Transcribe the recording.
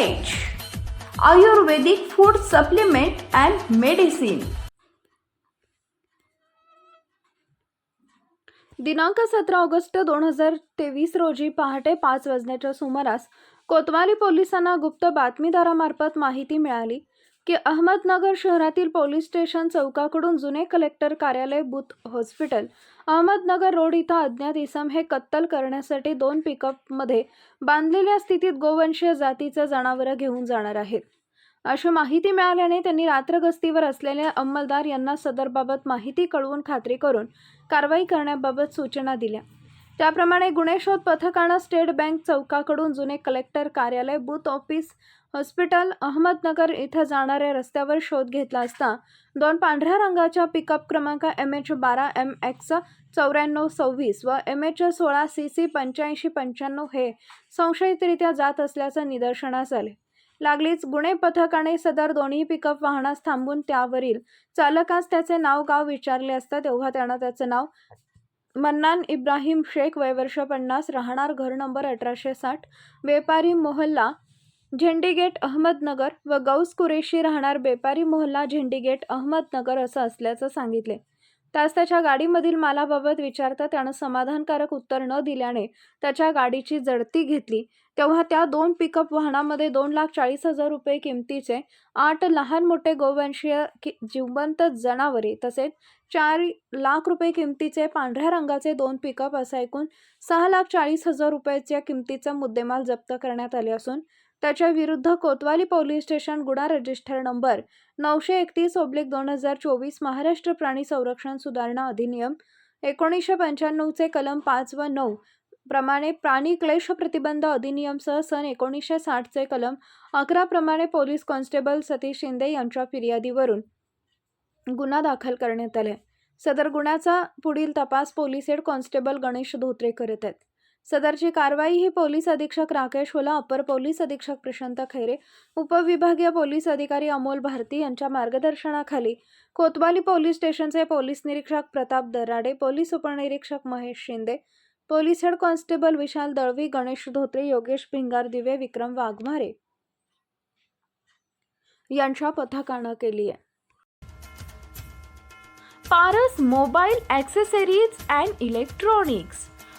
Ayurvedic food supplement and medicine दिनांक सतरा August दोन हजार तेवीस रोजी पहाटे पाच वाजण्याच्या सुमारास कोतवाली पोलिसांना गुप्त बातमीदारामार्फत माहिती मिळाली. की अहमदनगर शहरातील पोलीस स्टेशन चौकाकडून जुने कलेक्टर कार्यालय बूथ हॉस्पिटल. अहमदनगर रोड इथं अज्ञात इसम हे कत्तल करण्यासाठी दोन पिकअपमध्ये बांधलेल्या स्थितीत गोवंशीय जातीचं जनावरं घेऊन जाणार आहेत. अशी माहिती मिळाल्याने त्यांनी रात्र गस्तीवर असलेल्या अंमलदार यांना सदरबाबत माहिती कळवून खात्री करून कारवाई करण्याबाबत सूचना दिल्या. त्याप्रमाणे गुन्हे शोध पथकानं स्टेट बँक चौकाकडून जुने कलेक्टर कार्यालय बूथ ऑफिस हॉस्पिटल अहमदनगर इथं जाणाऱ्या रस्त्यावर शोध घेतला असता दोन पांढऱ्या रंगाच्या पिकअप क्रमांक एम एच बारा एम एक्स चौऱ्याण्णव सव्वीस व एम एच सोळा सी सी पंच्याऐंशी पंच्याण्णव हे संशयितरित्या जात असल्याचं निदर्शनास आले. लागलीच गुन्हे पथकाने सदर दोन्ही पिकअप वाहनास थांबून त्यावरील चालकास त्याचे नाव गाव विचारले असता तेव्हा त्यानं त्याचं नाव मन्नान इब्राहिम शेख वयवर्ष पन्नास राहणार घर नंबर अठराशे साठ व्यापारी मोहल्ला झेंडीगेट अहमदनगर व गौस कुरेशी राहणार बेपारी मोहल्ला झेंडीगेट अहमदनगर असं असल्याचं सांगितले. त्यास त्याच्या गाडीमधील मालाबाबत विचारता त्यानं समाधानकारक उत्तर न दिल्याने त्याच्या गाडीची जडती घेतली. तेव्हा त्या दोन पिकअप वाहनामध्ये दोन लाख चाळीस हजार रुपये किमतीचे आठ लहान मोठे गोवंशीय जिवंत जनावरे तसेच चार लाख रुपये किमतीचे पांढऱ्या रंगाचे दोन पिकअप असा एकूण सहा लाख चाळीस हजार रुपयाच्या किमतीचा मुद्देमाल जप्त करण्यात आले असून त्याच्या विरुद्ध कोतवाली पोलीस स्टेशन गुन्हा रजिस्टर नंबर नऊशे एकतीस ओब्लिक दोन हजार चोवीस महाराष्ट्र प्राणी संरक्षण सुधारणा अधिनियम एकोणीसशे पंच्याण्णवचे कलम पाच व नऊ प्रमाणे प्राणी क्लेश प्रतिबंध अधिनियमसह सन एकोणीसशे साठचे कलम अकरा प्रमाणे पोलीस कॉन्स्टेबल सतीश शिंदे यांच्या फिर्यादीवरून गुन्हा दाखल करण्यात आले. सदर गुन्ह्याचा पुढील तपास police head constable Ganesh Dhotre करत आहेत. सदरची कारवाई ही पोलीस अधीक्षक राकेश होला अपर पोलीस अधीक्षक प्रशांत खैरे उपविभागीय पोलीस अधिकारी अमोल भारती यांच्या मार्गदर्शनाखाली कोतवाली पोलीस स्टेशनचे पोलीस निरीक्षक प्रताप दराडे पोलीस उपनिरीक्षक Mahesh Shinde police head constable Vishal Dalvi Ganesh Dhotre Yogesh Bhingardive Vikram Waghmare यांच्या पथकानं केली आहे. Paras mobile accessories and electronics